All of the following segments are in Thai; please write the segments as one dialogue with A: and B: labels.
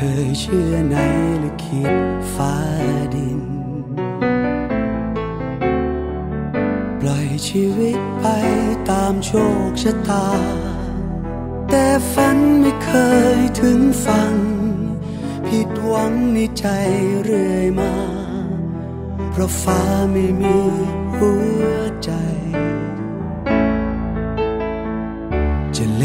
A: เคยเชื่อในลิขิตฟ้าดิน ปล่อยชีวิตไปตามโชคชะตา แต่ฝันไม่เคยถึงฟังผิดหวังในใจเรื่อยมา เพราะฟ้าไม่มีหัวใจ จะเล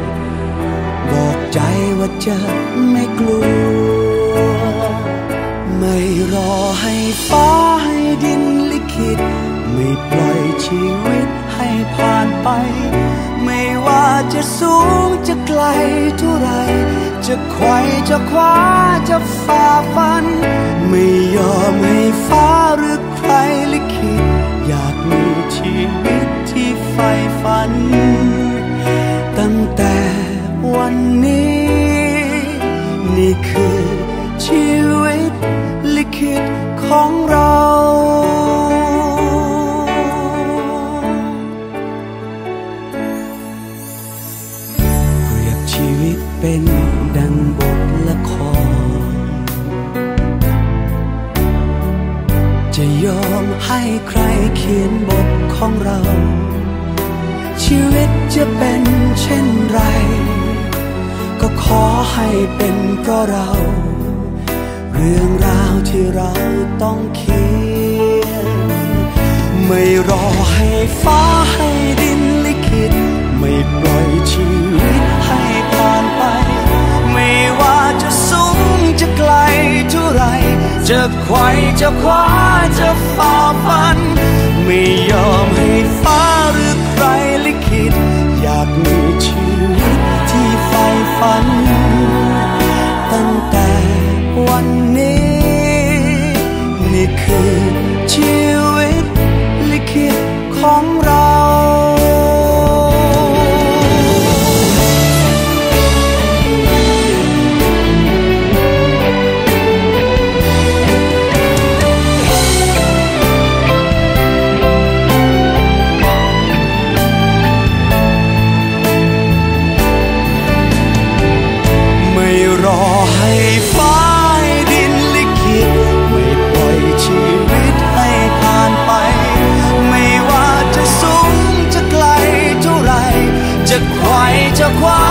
A: ว่าจะไม่กลัว ไม่รอให้ฟ้าให้ดินลิขิต ไม่ปล่อยชีวิตให้ผ่านไป ไม่ว่าจะสูงจะไกลเท่าไร จะไขว่จะคว้าจะฝ่าฟัน ไม่ยอมให้ฟ้าหรือใครลิขิต คือชีวิตลิขิตของเราเปรียบชีวิตเป็นดังบทละคร จะยอมให้ใครเขียนบทของเรา ชีวิตจะเป็นเช่น ให้เป็นเพราะเรา เรื่องราวที่เราต้องเขียน ไม่รอให้ฟ้าให้ดินลิขิต ไม่ปล่อยชีวิตให้ผ่านไป ไม่ว่าจะสูงจะไกลเท่าไร จะไขว่จะคว้าจะฝ่าฟัน ไม่ยอมให้ฟ้าห นี้ นี่คือชีวิตลิขิตของเรา จะสูงจะไกลเท่าไรจะไขว่จะคว้า